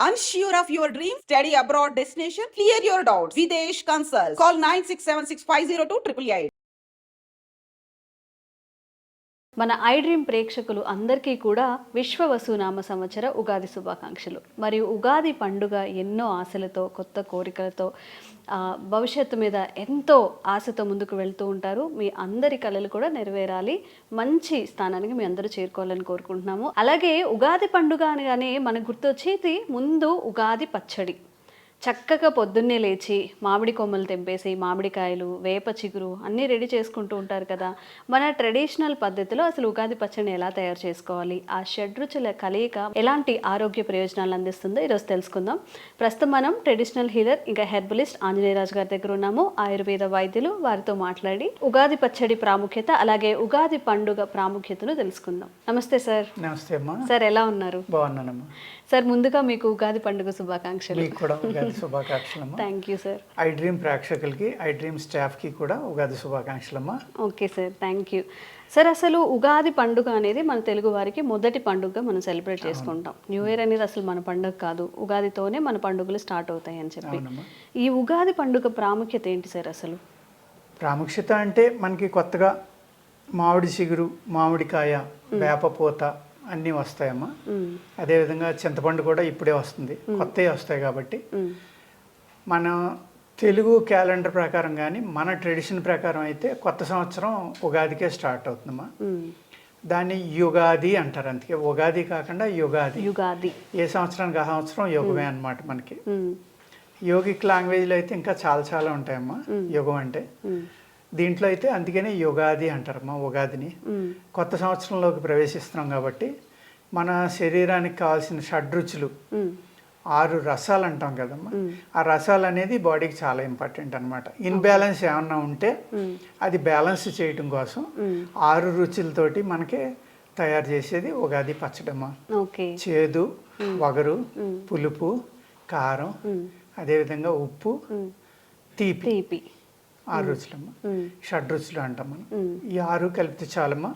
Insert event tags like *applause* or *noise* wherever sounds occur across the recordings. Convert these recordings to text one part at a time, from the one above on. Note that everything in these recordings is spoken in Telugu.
Unsure of your dream? Study abroad destination? Clear your doubts. Videsh Consult. Call 9676502888. మన ఐ డ్రీమ్ ప్రేక్షకులు అందరికీ కూడా విశ్వ వసునామ సంవత్సర ఉగాది శుభాకాంక్షలు. మరియు ఉగాది పండుగ ఎన్నో ఆశలతో కొత్త కోరికలతో భవిష్యత్తు మీద ఎంతో ఆశతో ముందుకు వెళ్తూ ఉంటారు. మీ అందరి కళలు కూడా నెరవేరాలి. మంచి స్థానానికి మీ అందరూ చేరుకోవాలని కోరుకుంటున్నాము. అలాగే ఉగాది పండుగ అనగానే మనకు గుర్తొచ్చేది ముందు ఉగాది పచ్చడి. చక్కగా పొద్దున్నే లేచి మామిడి కొమ్మలు తెంపేసి మామిడికాయలు వేప చిగురు అన్నీ రెడీ చేసుకుంటూ ఉంటారు కదా. మన ట్రెడిషనల్ పద్ధతిలో అసలు ఉగాది పచ్చడిని ఎలా తయారు చేసుకోవాలి? ఆ షడ్రుచుల కలయిక ఎలాంటి ఆరోగ్య ప్రయోజనాలు అందిస్తుందో ఈరోజు తెలుసుకుందాం. ప్రస్తుతం మనం ట్రెడిషనల్ హీలర్ ఇంకా హెర్బలిస్ట్ ఆంజనేయరాజు గారి దగ్గర ఉన్నాము. ఆయుర్వేద వైద్యులు వారితో మాట్లాడి ఉగాది పచ్చడి ప్రాముఖ్యత అలాగే ఉగాది పండుగ ప్రాముఖ్యతను తెలుసుకుందాం. నమస్తే సార్. నమస్తే అమ్మా. సార్ ఎలా ఉన్నారు? బాగున్నానమ్మా. సార్ ముందుగా మీకు ఉగాది పండుగ శుభాకాంక్షలు. కూడా శుభాకాంక్షలమ్మా. Thank you sir iDream ప్రేక్షకులకి ఐ డ్రీమ్ స్టాఫ్కి కూడా Ugadi శుభాకాంక్షలమ్మా. Okay sir thank you sir అసలు ఉగాది పండుగ అనేది మన తెలుగు వారికి మొదటి పండుగగా మనం సెలబ్రేట్ చేసుకుంటాం. న్యూ ఇయర్ అనేది అసలు మన పండుగ కాదు. ఉగాదితోనే మన పండుగలు స్టార్ట్ అవుతాయి అని చెప్పి ఈ ఉగాది పండుగ ప్రాముఖ్యత ఏంటి సార్ అసలు? ప్రాముఖ్యత అంటే మనకి కొత్తగా మామిడి చిగురు మామిడికాయ వేపపూత అన్నీ వస్తాయమ్మా. మ్మ్. అదేవిధంగా చింతపండు కూడా ఇప్పుడే వస్తుంది. కొత్తవి వస్తాయి కాబట్టి. మన తెలుగు క్యాలెండర్ ప్రకారం కానీ మన ట్రెడిషన్ ప్రకారం అయితే కొత్త సంవత్సరం ఉగాదికే స్టార్ట్ అవుతుందమ్మా. మ్మ్. దాన్ని యుగాది అంటారు అందుకే. ఉగాది కాకుండా యుగాది. యుగాది. ఏ సంవత్సరానికి ఆ సంవత్సరం? యుగమే అన్నమాట మనకి. యోగిక్ లాంగ్వేజ్లో అయితే ఇంకా చాలా చాలా ఉంటాయమ్మా యుగం అంటే. దీంట్లో అయితే అందుకనే యుగాది అంటారమ్మా ఉగాదిని. మ్మ్. కొత్త సంవత్సరంలోకి ప్రవేశిస్తున్నాం కాబట్టి మన శరీరానికి కావాల్సిన షడ్రుచులు. ఆరు రసాలు అంటాం కదమ్మా. ఆ రసాలు అనేది బాడీకి చాలా ఇంపార్టెంట్ అనమాట ఇన్బ్యాలెన్స్ ఏమన్నా ఉంటే అది బ్యాలెన్స్ చేయటం కోసం ఆరు రుచులతోటి మనకి తయారు చేసేది ఉగాది పచ్చడమ్మా. చేదు వగరు పులుపు కారం అదేవిధంగా ఉప్పు తీపి. తీపి. ఆరు రుచులమ్మ. మ్మ్. షడ్రుచులు అంటాం మనం ఈ ఆరు కలిపితే చాలమ్మా.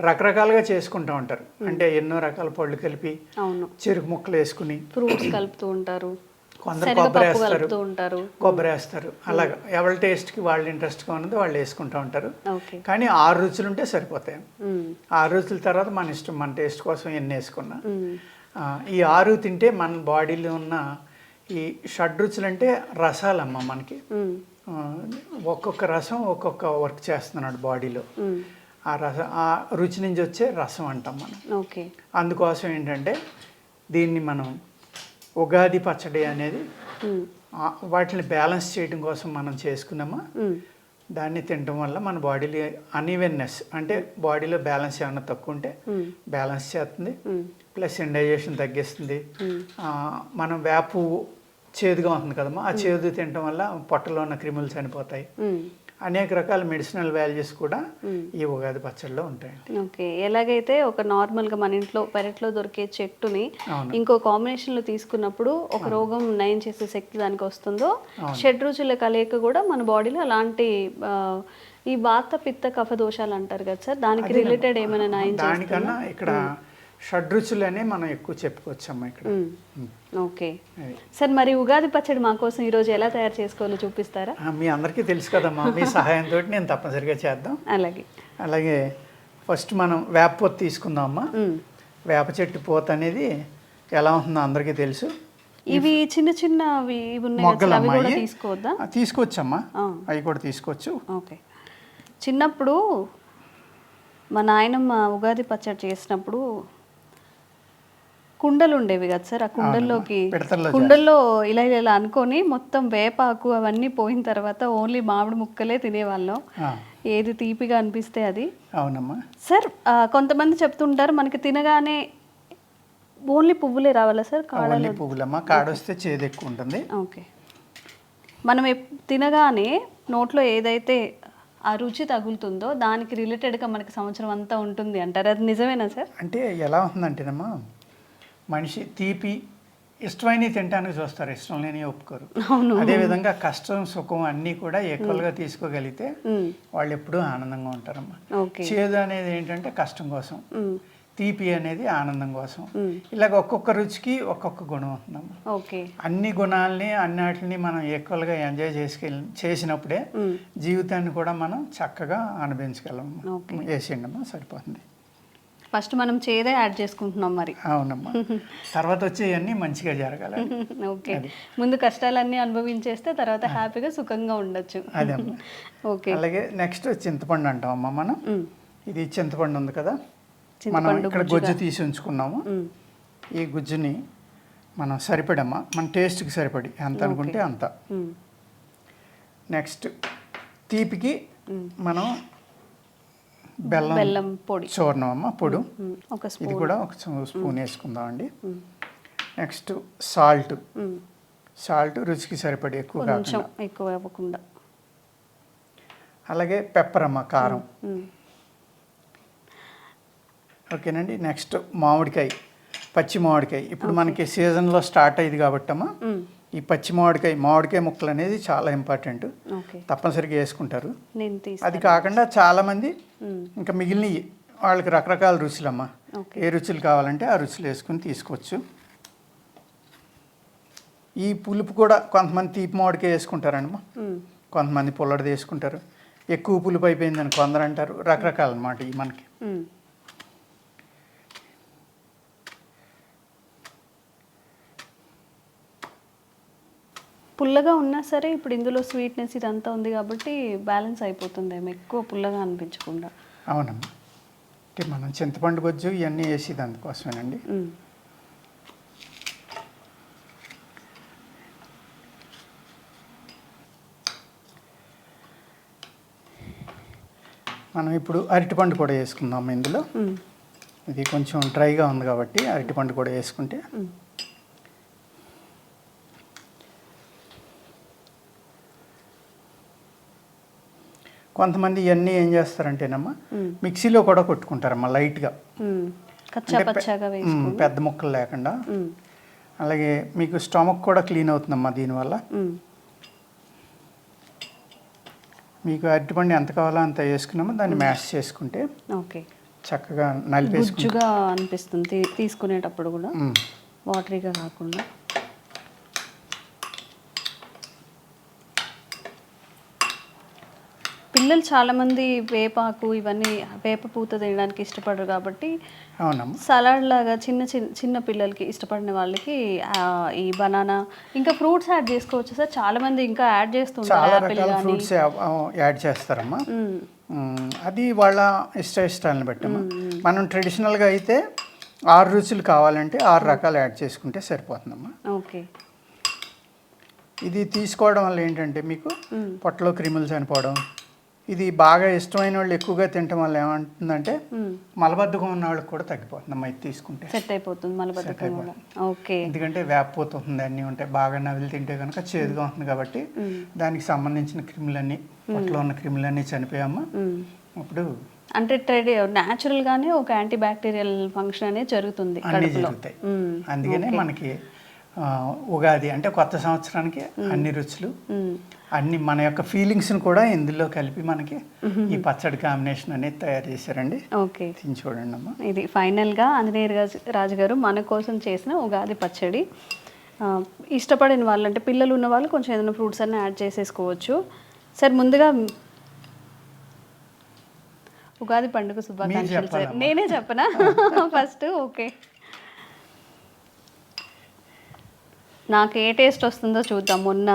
రకరకాలుగా చేసుకుంటూ ఉంటారు. అంటే ఎన్నో రకాల పళ్ళు కలిపి అవును. చెరుకు ముక్కలు వేసుకుని ఫ్రూట్స్ కలుపుతూ ఉంటారు. కొందరు కొబ్బరి వేస్తారు. కొబ్బరి వేస్తారు. అలాగా. ఎవరి టేస్ట్కి వాళ్ళ ఇంట్రెస్ట్గా ఉన్నది వాళ్ళు వేసుకుంటూ ఉంటారు. ఓకే. కానీ ఆరు రుచులు ఉంటే సరిపోతాయి. ఆరు రుచుల తర్వాత మన ఇష్టం మన టేస్ట్ కోసం ఎన్ని వేసుకున్నా. ఈ ఆరు తింటే మన బాడీలో ఉన్న ఈ షడ్రుచులు అంటే రసాలమ్మ మనకి. ఒక్కొక్క రసం ఒక్కొక్క వర్క్ చేస్తున్నాడు బాడీలో. ఆ రసం ఆ రుచి నుంచి వచ్చే రసం అంటాం మనం ఓకే అందుకోసం ఏంటంటే దీన్ని మనం ఉగాది పచ్చడి అనేది వాటిని బ్యాలెన్స్ చేయడం కోసం మనం చేసుకున్నామా. దాన్ని తినడం వల్ల మన బాడీలో అన్ఈవెన్నెస్ అంటే బాడీలో బ్యాలెన్స్ ఏమైనా తక్కువ ఉంటే. బ్యాలెన్స్ చేస్తుంది. ప్లస్ ఇండైజేషన్ తగ్గిస్తుంది మనం వేపు చేదుగా ఉంటుంది కదమ్మా. ఆ చేదు తినడం వల్ల పొట్టలో ఉన్న క్రిములు చనిపోతాయి. అనేక రకాల మెడిసినల్ వాల్యూస్ కూడా. ఈ ఉగాది పచ్చడిలో ఉంటాయండి. ఓకే. ఎలాగైతే ఒక నార్మల్గా మన ఇంట్లో పెరట్లో దొరికే చెట్టుని. ఇంకో కాంబినేషన్లో తీసుకున్నప్పుడు ఒక రోగం నయం చేసే శక్తి దానికి వస్తుందో షడ్రుచుల కలయిక కూడా మన బాడీలో అలాంటి ఈ వాత పిత్త కఫ దోషాలు అంటారు కదా సార్? దానికి రిలేటెడ్ ఏమైనా నయం దానికన్నా ఇక్కడ షడ్రుచులనే మనం ఎక్కువ చెప్పుకోవచ్చమ్మా ఇక్కడ. ఓకే. సార్ మరి ఉగాది పచ్చడి మా కోసం ఈరోజు ఎలా తయారు చేసుకోవాలో చూపిస్తారా? మీ అందరికీ తెలుసు కదమ్మా మీ సహాయంతో *laughs* నేను తప్పనిసరిగా చేద్దాం. అలాగే. అలాగే ఫస్ట్ మనం వేప పొత్తు తీసుకుందామమ్మా. మ్మ్. వేప చెట్టు పోత అనేది ఎలా ఉంటుందో అందరికీ తెలుసు. ఇవి చిన్న అవి మొగ్గలమ్మా తీసుకోవచ్చమ్మా. అవి కూడా తీసుకోవచ్చు. ఓకే. చిన్నప్పుడు మా నాయనమ్మ ఉగాది పచ్చడి చేసినప్పుడు కుండలు ఉండేవి కదా సార్? ఆ కుండల్లోకి కుండల్లో ఇలా ఇలా ఇలా అనుకొని మొత్తం వేపాకు అవన్నీ పోయిన తర్వాత ఓన్లీ మామిడి ముక్కలే తినేవాళ్ళం. ఏది తీపిగా అనిపిస్తే అది. అవునమ్మా. సార్ కొంతమంది చెప్తుంటారు మనకి తినగానే ఓన్లీ పువ్వులే రావాలా సార్? ఓన్లీ పువ్వులమ్మ. కాడొస్తే చేదు ఎక్కువ ఉంటుంది. ఓకే. మనం తినగానే నోట్లో ఏదైతే ఆ రుచి తగులుతుందో దానికి రిలేటెడ్గా మనకి సంవత్సరం అంతా ఉంటుంది అంటారు. అది నిజమేనా సార్? అంటే ఎలా ఉంటుందంటేనమ్మా మనిషి తీపి ఇష్టమైనవి తినడానికి చూస్తారు. ఇష్టం లేని ఒప్పుకోరు. అదేవిధంగా కష్టం సుఖం అన్నీ కూడా ఈక్వల్గా తీసుకోగలిగితే. వాళ్ళు ఎప్పుడూ ఆనందంగా ఉంటారమ్మా చేదు అనేది ఏంటంటే కష్టం కోసం. తీపి అనేది ఆనందం కోసం. ఇలాగ ఒక్కొక్క రుచికి ఒక్కొక్క గుణం ఉంటుందమ్మా అన్ని గుణాలని అన్నిటిని మనం ఈక్వల్గా ఎంజాయ్ చేసుకెళ్ళి చేసినప్పుడే జీవితాన్ని కూడా మనం చక్కగా అనుభవించగలం. వేసేయండి అమ్మా సరిపోతుంది. ఫస్ట్ మనం చేదే యాడ్ చేసుకుంటున్నాం మరి. అవునమ్మా. తర్వాత వచ్చేవన్నీ మంచిగా జరగాలి. *laughs* ఓకే. ముందు కష్టాలన్నీ అనుభవించేస్తే తర్వాత హ్యాపీగా సుఖంగా ఉండొచ్చు. అదమ్మా *laughs* ఓకే. అలాగే నెక్స్ట్ చింతపండు అంటాం అమ్మా మనం. ఇది చింతపండు ఉంది కదా? మనం ఇక్కడ గుజ్జు తీసి ఉంచుకున్నాము. ఈ గుజ్జుని మనం సరిపడమ్మా. మన టేస్ట్కి సరిపడి. ఎంత అనుకుంటే అంత. నెక్స్ట్ తీపికి మనం బెల్లం బెల్లం పొడి. చూర్ణం అమ్మ పొడు. ఒక ఇది కూడా ఒక స్పూ- స్పూన్ వేసుకుందామండి. Next salt. సాల్ట్ రుచికి సరిపడి ఎక్కువ కొంచెం ఎక్కువ అలాగే పెప్పర్ అమ్మ కారం. ఓకేనండి. నెక్స్ట్ మామిడికాయ పచ్చి మామిడికాయ. ఇప్పుడు మనకి సీజన్లో స్టార్ట్ అయ్యింది కాబట్టి అమ్మ. ఈ పచ్చి మామిడికాయ మామిడికాయ ముక్కలు అనేది చాలా ఇంపార్టెంట్ తప్పనిసరిగా వేసుకుంటారు. అది కాకుండా చాలామంది. ఇంకా మిగిలినవి వాళ్ళకి రకరకాల రుచులమ్మా. ఓకే. ఏ రుచులు కావాలంటే ఆ రుచులు వేసుకుని తీసుకోవచ్చు. ఈ పులుపు కూడా కొంతమంది తీపి మామిడికాయ వేసుకుంటారమ్మా మ్. కొంతమంది పుల్లడిది వేసుకుంటారు. ఎక్కువ పులుపు అయిపోయిందని కొందరు అంటారు. రకరకాలు అనమాట ఈ మనకి. పుల్లగా ఉన్నా సరే ఇప్పుడు ఇందులో స్వీట్నెస్ ఇదంతా ఉంది కాబట్టి బ్యాలెన్స్ అయిపోతుంది. ఏమో ఎక్కువ పుల్లగా అనిపించకుండా. అవునమ్మా. అంటే మనం చింతపండు గొజ్జు ఇవన్నీ వేసేది అందుకోసమేనండి. మనం ఇప్పుడు అరటిపండు కూడా వేసుకుందాం ఇందులో. ఇది కొంచెం డ్రైగా ఉంది కాబట్టి అరటిపండు కూడా వేసుకుంటే కొంతమంది ఇవన్నీ ఏం చేస్తారంటేనమ్మా. మిక్సీలో కూడా కొట్టుకుంటారమ్మా లైట్గా. పెద్ద ముక్కలు లేకుండా. అలాగే మీకు స్టమక్ కూడా క్లీన్ అవుతుందమ్మా దీనివల్ల. మీకు అరటిపండు ఎంత కావాలో అంత వేసుకున్నామో దాన్ని మ్యాష్ చేసుకుంటే ఓకే. చక్కగా నలిపేసుకుంటే. గుజ్జుగా అనిపిస్తుంది తీసుకునేటప్పుడు కూడా. వాటరీగా కాకుండా. పిల్లలు చాలామంది వేపాకు ఇవన్నీ వేప పూత తినడానికి ఇష్టపడరు కాబట్టి అవునమ్మా. సలాడ్ లాగా చిన్న చిన్న చిన్న పిల్లలకి ఇష్టపడిన వాళ్ళకి ఆ, ఈ బనానా ఇంకా ఫ్రూట్స్ యాడ్ చేసుకోవచ్చు సార్. చాలా మంది ఇంకా యాడ్ చేస్తుంటారు చాలా యాపిల్ రకాల కానీ. ఫ్రూట్స్ యాడ్ చేస్తారమ్మా. అది వాళ్ళ ఇష్ట ఇష్టాలను బట్టమ్మా. మనం ట్రెడిషనల్గా అయితే ఆరు రుచులు కావాలంటే ఆరు రకాలు యాడ్ చేసుకుంటే సరిపోతుందమ్మా. ఓకే. ఇది తీసుకోవడం వల్ల ఏంటంటే మీకు పొట్టలో క్రిములు చనిపోవడం ఇది బాగా ఇష్టమైన వాళ్ళు ఎక్కువగా తినటం వల్ల ఏమంటుందంటే మలబద్ధకం ఉన్న వాళ్ళకి కూడా తగ్గిపోతుందమ్మా ఇది తీసుకుంటే. సెట్ అయిపోతుంది మలబద్ధకం ఓకే ఎందుకంటే వేపపోతుంది అన్నీ ఉంటాయి. బాగా నవిలి తింటే కనుక చేదుగా ఉంటుంది కాబట్టి దానికి సంబంధించిన క్రిములన్నీ పొట్టలో ఉన్న క్రిములన్నీ చనిపోయామ్మా. అప్పుడు అంటే ట్రెడి న్యాచురల్ గానే ఒక యాంటీ బ్యాక్టీరియల్ ఫంక్షన్ అనేది జరుగుతుంది. అందుకనే మనకి ఉగాది అంటే కొత్త సంవత్సరానికి అన్ని రుచులు. అన్ని మన యొక్క ఫీలింగ్స్ని కూడా ఇందులో కలిపి మనకి ఈ పచ్చడి కాంబినేషన్ అనేది తయారు చేశారండి. ఓకే. చూడండి అమ్మా. ఇది ఫైనల్గా ఆంజనేయ రాజు రాజు గారు మన కోసం చేసిన ఉగాది పచ్చడి. ఇష్టపడిన వాళ్ళు అంటే పిల్లలు ఉన్న వాళ్ళు కొంచెం ఏదైనా ఫ్రూట్స్ అన్నీ యాడ్ చేసేసుకోవచ్చు. సార్ ముందుగా ఉగాది పండుగ శుభాకాంక్షలు సార్. నేనే చెప్పనా? *laughs* First okay. నాకు ఏ టేస్ట్ వస్తుందో చూద్దాం. మొన్న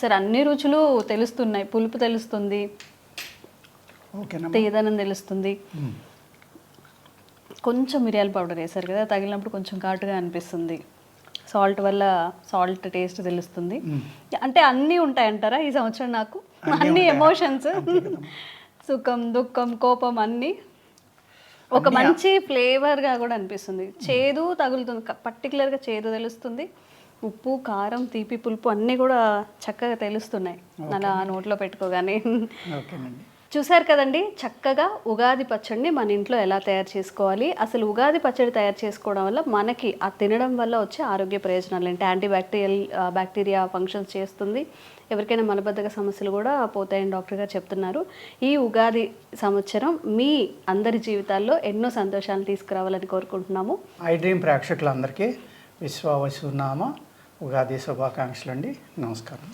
సార్ అన్ని రుచులు తెలుస్తున్నాయి. పులుపు తెలుస్తుంది. తీయదనం తెలుస్తుంది. కొంచెం మిరియాల పౌడర్ వేశారు కదా తగిలినప్పుడు కొంచెం ఘాటుగా అనిపిస్తుంది. సాల్ట్ వల్ల సాల్ట్ టేస్ట్ తెలుస్తుంది. అంటే అన్నీ ఉంటాయంటారా ఈ సంవత్సరం నాకు? అన్నీ. ఎమోషన్స్. సుఖం దుఃఖం కోపం అన్నీ. ఒక మంచి ఫ్లేవర్గా కూడా అనిపిస్తుంది. చేదు తగులుతుంది. పర్టికులర్గా చేదు తెలుస్తుంది. ఉప్పు కారం తీపి పులుపు అన్నీ కూడా చక్కగా తెలుస్తున్నాయి. అలా నోట్లో పెట్టుకోగానే. ఓకేనండి చూశారు కదండి చక్కగా ఉగాది పచ్చడిని మన ఇంట్లో ఎలా తయారు చేసుకోవాలి? అసలు ఉగాది పచ్చడి తయారు చేసుకోవడం వల్ల మనకి ఆ తినడం వల్ల వచ్చే ఆరోగ్య ప్రయోజనాలు ఏంటి? యాంటీ బ్యాక్టీరియల్ బ్యాక్టీరియా ఫంక్షన్స్ చేస్తుంది. ఎవరికైనా మలబద్ధక సమస్యలు కూడా పోతాయని డాక్టర్ గారు చెప్తున్నారు. ఈ ఉగాది సంవత్సరం మీ అందరి జీవితాల్లో ఎన్నో సంతోషాలు తీసుకురావాలని కోరుకుంటున్నాము. ఐ డ్రీమ్ ప్రేక్షకులందరికీ విశ్వావసునామ ఉగాది శుభాకాంక్షలు అండి నమస్కారం.